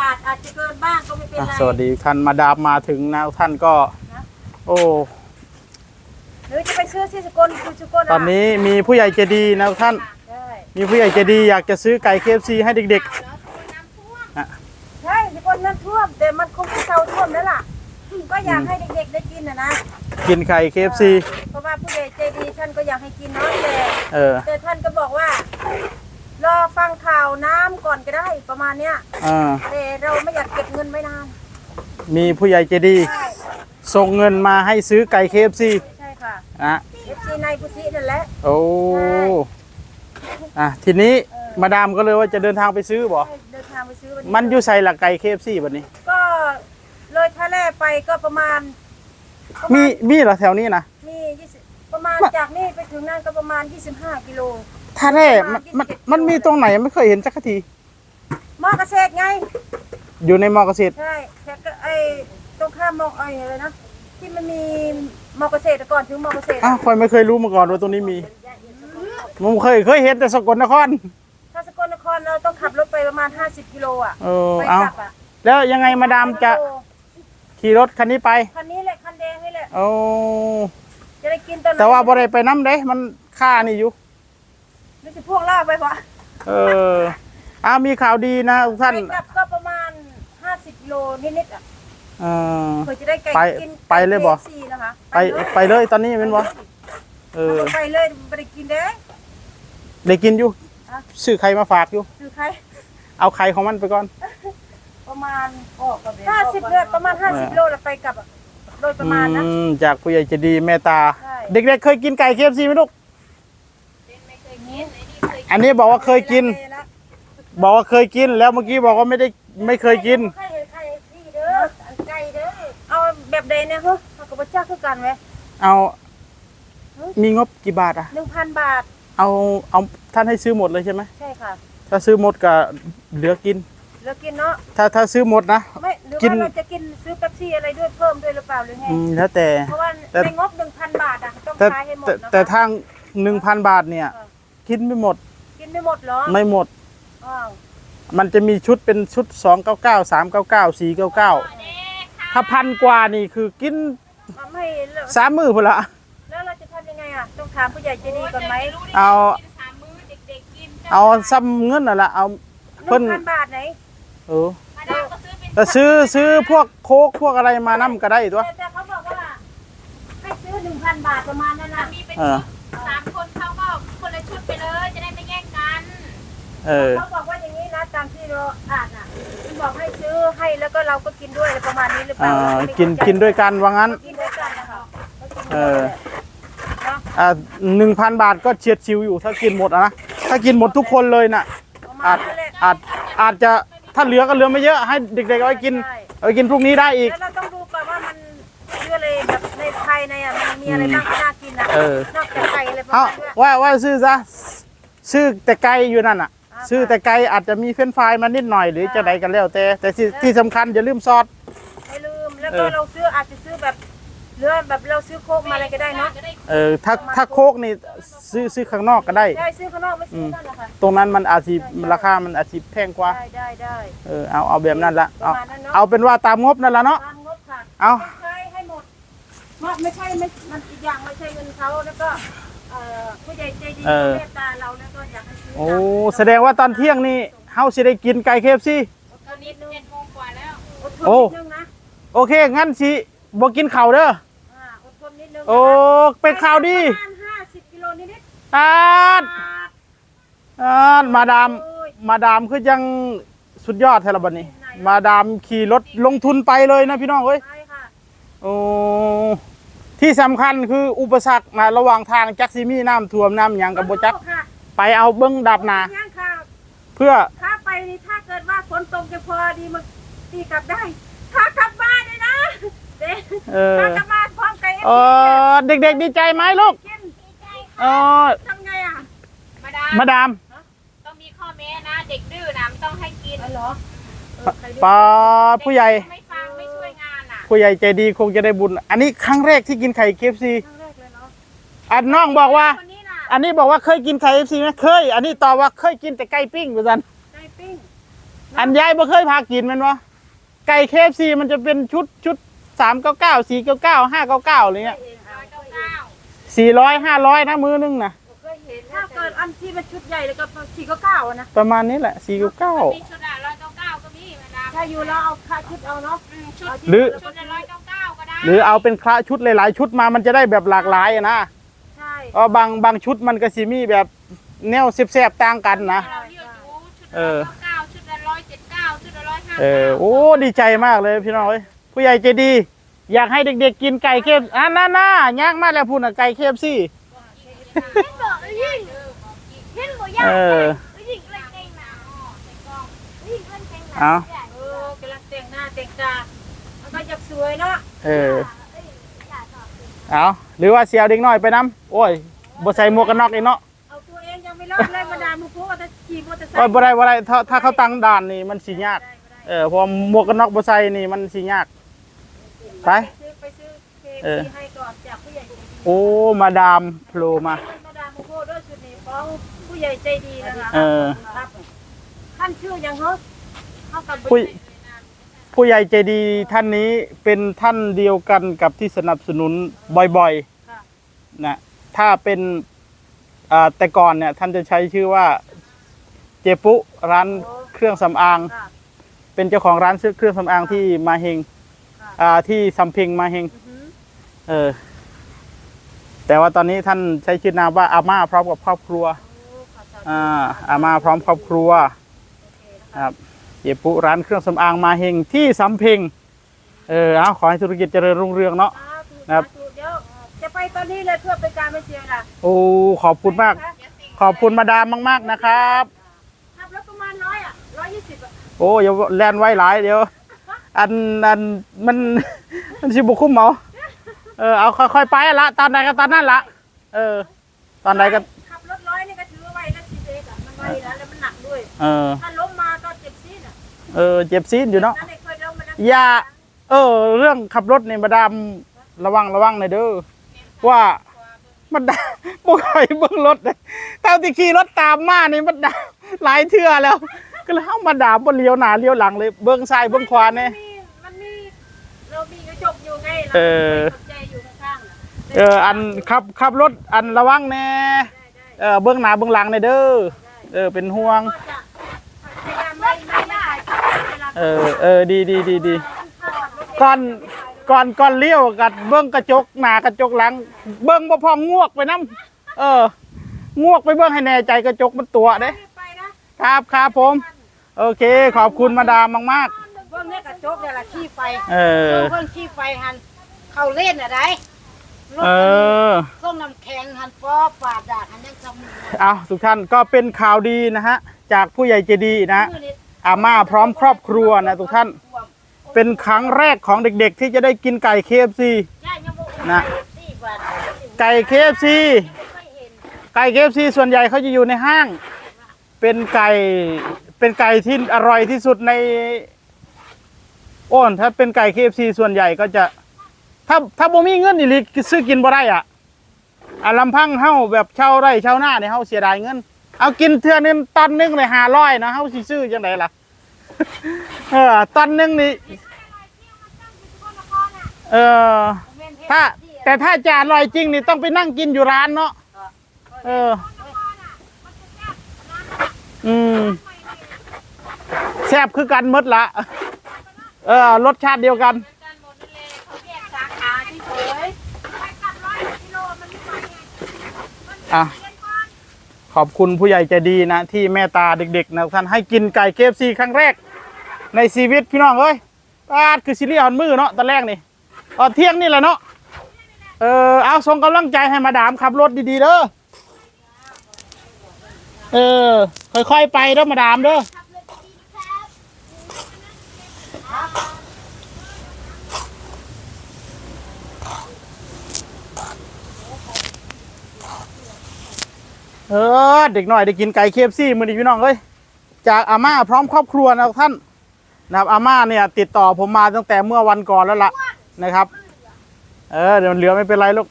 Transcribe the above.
บาทอาจจะเกินบ้างก็ไม่เป็นอะไรสวัสดีท่านมาดามมาถึงนะท่านก็นะโอ้ หรือจะไปซื้อที่สกลคือสกลตอนนี้มีผู้ใหญ่ใจดีนะท่าน ใช่มีผู้ใหญ่ใจดีอยากจะซื้อไก่เคฟซีให้เด็ก ใช่สกลน้ำท่วมแต่มันคงจะเซาท่วมแล้วล่ะ ก็อยากให้เด็กๆได้กินนะนะๆ กินไก่เคฟซีเพราะว่าผู้ใหญ่ใจดีท่านก็อยากให้กินเนาะแต่เออ แต่ท่านก็บอกว่า รอฟังข่าวน้ำก่อนก็ได้ประมาณเนี้ยเออแต่เราไม่อยากเก็บเงินไว้นานมีผู้ใหญ่ใจดีใช่ส่งเงินมาให้ซื้อไก่เคฟซีใช่ค่ะนะ FC ในพุทธินั่นแหละ โอ้อะทีนี้มาดามก็เลยว่าจะเดินทางไปซื้อบ่ให้เดินทางไปซื้อวันนี้มันอยู่ใส่หลักไก่เคฟซีแบบนี้ ก็เลยท่าแร่ไปก็ประมาณประามีณมีเหรอแถวนี้นะมี20ประมาณจากนี่ไปถึงนั่นก็ประมาณ 25 กิโล ท่าแร่มันมันมันมีตรงไหนไม่เคยเห็นสักที มอเกษตรไง อยู่ในมอเกษตร ใช่แค่ก็ไอ้ตรงข้ามมอไอ้อะไรนะ ที่มันมีมอเกษตรก่อนถึงมอเกษตรอ้าวคอยไม่เคยรู้มาก่อนว่าตรงนี้มีผมเคยเคยเห็นแต่สกลนคร ถ้าสกลนครเราต้องขับรถไปประมาณ 50กิโลอะเออไปเอากลับอะแล้วยังไงมาดามจะขี่รถคันนี้ไป คันนี้แหละคันแดงนี่แหละ โอ้ จะได้กินตอนไหนแต่ว่าบ่ได้ไปน้ำเด้ มันค่านี่อยู่ นี่จะพ่วงลากไปปะเอออ้าวมีข่าวดีนะทุกท่าน ไปกลับก็ประมาณ50กิโลนิดๆอะเออ เพื่อจะได้ไก่ไปกินไปเลยบ่สี่นะคะไปไปเลยตอนนี้เป็นบ่เออ ไปเลยไปได้กินเด้ ได้กินอยู่อะซื้อไข่มาฝากอยู่คือใครเอาไข่ของมันไปก่อน ประมาณห้าสิบเดือนประมาณห้าสิบโลแล้วไปกลับอะโดยประมาณนะ อืมจากผู้ใหญ่ใจะดีเมตตา ใช่ เด็กๆเคยกินไก่เคฟซีไหมลูก อันนี้บอกว่าเคยกิน บอกว่าเคยกิน แล้วเมื่อกี้บอกว่าไม่ได้ไม่เคยกิน ไข่ไข่พี่เด้ออันไก่เด้อเอาแบบใดเนี่ยเฮ้ยเอากับพระเจ้าคือกันไหมเอามีงบกี่บาทอะหนึ่งพันบาทเอาเอาท่านให้ซื้อหมดเลยใช่ไหมใช่ค่ะถ้าซื้อหมดก็เหลือกิน แล้วกินเนาะถ้าถ้าซื้อหมดนะ ไม่หรือกิน ว่าเราจะกินซื้อเป๊ปซี่อะไรด้วยเพิ่มด้วยหรือเปล่าหรือไงอืมแล้วแต่ เพราะว่าแต่ ในงบหนึ่งพันบาทอะต้องแต่ใช้ให้หมดแต่นะคะแต่ทางหนึ่งพันบาทเนี่ย กินไม่หมดกิน ไม่หมดเหรอไม่หมด อ้าวมันจะมีชุดเป็นชุด 2 9 9 3 9 9 4 9 9 ถ้าพันกว่านี่คือกินมันไม่แล้วสามมือพนละแล้วเราจะทำยังไงอะต้องถามผู้ใหญ่ใจดีก่อนไหมเอาสามมื้อเด็กๆกินเอาซ้ำเงินน่ะละเอาหเพิ่นึ่นงพันบาทไหนเออมาดามก็ซื้อเป็นแต่ซื้อซื้อพวกโค้กพวกอะไรมานั่ก็ได้ตัวแต่แต่เขาบอกว่า ให้ซื้อหนึ่งพันบาทประมาณนั้นนะมีเป็นเอชุอ เออ เขาบอกว่าอย่างนี้นะตามที่เราอ่านอะมันบอกให้ซื้อให้แล้วก็เราก็กินด้วยอะไรประมาณนี้หรือเปอ่าล่า ไม่กินเข้าใจกินด้วยกันว่างั้น กินด้วยกันนะคะก็กินเอด้วยอเนาะอ่าหนึ่งพันบาทก็เฉียดชิวอยู่ถ้ากินหมดอะนะ ถ้ากินหมดทุกคนเลยน่ะ ประมาอาณจ นั้นแหละ อาจ อาจจะถ้าเหลือก็เหลือไม่เยอะ ให้เด็กๆเอาไว้กิน ใช่ เอาไปกินพรุ่งนี้ได้อีก แล้วเราต้องดูก่อนว่ามันเชื่ออะไรแบบในไทยในอะมันมีอะไรบ้างที่น่ากินนะเออ นอกจากไก่อะไรประเอามาณเนี้ยว่าว่าซื้อซะซื้อแต่ไก่อยู่นั่นน่ะ ซื้อแต่ไก่อาจจะมีเฟรนช์ฟรายมานิดหน่อยหรือจะไหนกันแล้วแต่ แต่ที่ที่สำคัญอย่าลืมซอสไม่ลืมแล้วเอก็อเราซื้ออาจจะซื้อแบบเรือแบบเราซื้อโค้กมาอะไรก็ได้เนาะจะได้เออถ้าถ้าโคกนี่ซื้อซื้อข้างนอกก็ได้ได้ซื้อข้างนอกไม่ซื้อนั่นแหละค่ะตรงนั้นมันอาจจะราคามันอาจจะแพงกว่าได้ได้ได้เออเอาเอาแบบนั้นละเอาประมาณนั้นเนอะเอาเป็นว่าตามงบนั่นละเนาะตามงบค่ะเอาใช้ให้หมดเพราะไม่ใช่ไม่มันอีกอย่างไม่ใช่เงินเขาแล้วก็ เอ่อผู้ใหญ่ใจดีเมตตาเราแล้วก็อยากให้ซื้อโอ้แสดงว่าตอนเที่ยงนี่เฮาสิได้กินไก่เคฟซีตอนนี้เจ็ดโมงกว่าแล้วอดทนโอ้ นิดนึงนะโอเค งั้นสิบ่กินข้าวเด้ออ่าอดทนนิดนึงโอ้เป็นข่าวดีประมาณห้าสิบกิโลนิดตาดๆอ่ามาดามมาดามคือยังสุดยอดแท้ละบัดนี้ มาดามขี่รถลงทุนไปเลยนะพี่น้องเอ้ยใช่ค่ะโอ้ ที่สำคัญคืออุปสรรคนะระหว่างทางจักซิมีน้ำท่วมน้ำหยังกับบ่จักค่ะไปเอาเบิ้งดับนาย่างค่ะเพื่อถ้าไปนี่ถ้าเกิดว่าฝนตกจะพอดีมันตีกลับได้ถ้ากลับบ้านเลยนะเด้เออถ้ากลับบ้านพร้อมกับเอฟเออเด็กๆดีใจไหมลูกกินเออทำไงอะมาดามมาดามต้องมีข้อแม้นะ เด็กดื้อนะไม่ต้องให้กินอ๋อเหรอเออใครดื้อปาผู้ใหญ่ ไม่ ผู้ใหญ่ใจดีคงจะได้บุญ อันนี้ครั้งแรกที่กินไข่เคฟซีครั้งแรกเลยเนาะอันน้องบอกว่า คนนี้น่ะอันนี้บอกว่าเคยกินไข่เคฟซีไหมเคย อันนี้ตอบว่าเคยกินแต่ไก่ปิ้งเหมือนกันไก่ปิ้งอันยายบ่เคยพากินแมันวะไก่เคฟซีมันจะเป็นชุดชุดสามเก้าเก้าสี่เก้าเก้าห้าเก้าเก้าอะไรเงี้ยเองเอาร้อยก็เก้าเองเก้าสี่ร้อยห้าร้อยนะมือนึงนะเคยเห็นถ้าเกิดอันที่มันชุดใหญ่แล้วก็สี่ก็เก้าอะนะประมาณนี้แหละสี่เก้าเก้า มีชุดอะร้ ถ้าอยู่แล้วเอาค่าชุดเอาเนาะอืมชุดเอาที่หรือ ชุดละร้อยเก้าเก้าก็ได้หรือเอาเป็นคละชุดหลายๆ ชุดมามันจะได้แบบหลากหลายอะนะใช่เพราะบางบางชุดมันก็สิมีแบบแนวแซ่บๆต่างกันนะ เราเรียกอยู่ชุดเอละอร้อยเก้าเก้าชุดละร้อยเจ็ดเก้าชุดละร้อยห้าเออโอ้ดีใจมากเลยพี่น้องเอ้ยผู้ใหญ่ใจดี อยากให้เด็กๆกินไก่เคฟอ่าน่าน่าย่างมากแล้วพูดนะไก่เคฟซีเห็นบอกยิ่งเห็นบอกยากเออยิ่งเล่นเก่งนะยิ่งเล่นเก่งนะเอาเออกำลัง แต่งหน้าแต่งตามันก็จะสวยเนาะเออ เอาหรือว่าเสียวเด็กน้อยไปน้ำโอ้ยบ่ใส่หมวกกันน็อกอีกเนาะเอาตัวเองยังไม่รอดเลยมาดามมุกุว่าจะขี่มอเตอร์ไซโอ้ยค์บ่ได้บ่ได้ถ้าถ้าเขาตั้งด่านนี่มันสิยาก เออเพอหมวกกันน็อกบ่ใส่นี่มันสิยาก ไป ซื้อไปซื้อเคเออกให้ก่อนจากผู้ใหญ่ใจดีโอ้มาดามโผล่มา มาดามมุกุด้วยชุดนี้ของผู้ใหญ่ใจดีนะคะเออ ครับท่านชื่อยังเหรอเข้ากับผู้ ผู้ใหญ่ใจดีท่านนี้เป็นท่านเดียวกันกับที่สนับสนุนบ่อยค่ะๆนะถ้าเป็นอ่าแต่ก่อนเนี่ยท่านจะใช้ชื่อว่าเจปุร้านเครื่องสำอาง ค่ะ เป็นเจ้าของร้านเครื่องสำอางที่มาเฮงค่ะ อ่าที่ซัมเพ็งมาเฮง อือหือเออ แต่ว่าตอนนี้ท่านใช้ชื่อนามว่าอาม่าพร้อมกับครอบครัว โอ้ขอบคุณอ่าอาม่าพร้อมครอบครัวโอเคนะคคะรับ เยปุร้านเครื่องสำอางมาเฮงที่สำเพ็งเออเอาขอให้ธุรกิจเจริญรุ่งเรืองเนาะสาธุครับสาธุเดี๋ยวจะไปตอนนี้เลยเพื่อเป็นการไม่เสียเวลาโอ้ขอบคุณมาก ขอบคุณมาดามมาก ๆนะครับ ขับรถประมาณร้อยอะร้อยยี่สิบอะโอ้อย่าแลนไว้หลายเดี๋ยว อันอันมัน มันชิบุคุ้มเหมาเออเอาค่อยๆไปละตอนไหนก็ตอนนั้นละเออ ตอนไหนก็ขับรถร้อยนี่ก็ถือว่าไวนะสิเอกอะมันไวนะแล้วมันหนักด้วย เออ ถ้าล้ม เออเจ็บซีนอยู่เนาะนั่นเองเคยล้มมาแล้วอย่าเออ เรื่องขับรถนี่มาดามระวังระวังหน่อยเด้อว่ามันดาบ่ค่อยเบิ่งรถเลยเท่าที่ขี่รถตามมานี่มันดาหลายเทื่อแล้ว ก็เลยเฮามาดามบ่เลี้ยวหน้าเลี้ยวหลังเลยเบิ่งซ้ายเบิ่งขวาเนี่ยมีมันมีเรามีกระจกอยู่ไงเราเออสนใจอยู่ข้างๆน่ะเอออันขับขับรถอันระวังแน่เออเบื้องหน้าเบื้องหลังในอยเด้อเออเป็นห่วง เวลาเออเออดีดีดีดีขับรถเงก่อนก่อนก่อนเลี้ยวกัดเบื้องกระจกหน้ากระจกหลัง เบื้องบ่พองงวกไปน้ำเอองวกไปเบื้องให้แน่ใจกระจกมันตัวเด้รีบไปนะครับครับผม โอเค ขอบคุณมาดามมากเบื้องนี้กระจกเนี่ยละขี้ไฟๆเออเบื้องขี้ไฟหันเขาเล่นอะไรรถเออส้มน้ำแข็งหันป๊อปาดดาดหันยังจำมือเอาทุกท่านก็เป็นข่าวดีนะฮะ จากผู้ใหญ่ใจดีนะมื อาม่าพร้อมครอบครัวนะทุกท่าน เป็นครั้งแรกของเด็กๆ ที่จะได้กินไก่ KFC ย่ายังบอกนะสี่บาทไก่ KFC ไม่เห็นไก่ KFC ส่วนใหญ่เขาจะอยู่ในห้าง เป็นไก่เป็นไก่ที่อร่อยที่สุดในโอ้นถ้าเป็นไก่ KFC ส่วนใหญ่ก็จะถ้าถ้าบ่มีเงินนี่ลิซื้อกินบ่ได้อะอะลำพังเฮาแบบเช่าไร่เช่าหน้าเนี่ยเฮาเสียดายเงิน เอากินเทื่อนึงตันนึงเลย500นะเฮาสิซื้อจังไดล่ะ เออตันหนึงนี่เออถ้า แต่ถ้าจะอร่อยจริงนี่ต้องไปนั่งกินอยู่ร้านเนาะเออ อืมแซ่บคือกันมดละ เออรสชาติเดียวกันขาแยกสาขาขาที่เฉยไปกลับร้อยกิโลมันไม่ไปไงอะขอบคุณผู้ใหญ่ใจดีนะ ที่เมตตาเด็กๆนะท่านให้กินไก่เคฟซีครั้งแรก ในชีวิตพี่น้องเอ้ยปาดคือซีรีส์ออนมือเนาะตอนแรกนี่ตอนเที่ยงนี่แหละเนาะเออเอาส่งกำลังใจให้มาดามขับรถดีๆเด้อเออ ค่อยๆไปเด้อมาดามเด้อเออเด็กหน่อยได้กินไก่เคฟซี่มือดีพี่น้องเอ้ยจากอาม่าพร้อมครอบครัวนะท่าน นะครับอาม่าเนี่ย ติดต่อผมมาตั้งแต่เมื่อวันก่อนแล้วล่ะนะครับ เออเดี๋ยวเหลือไม่เป็นไรลูก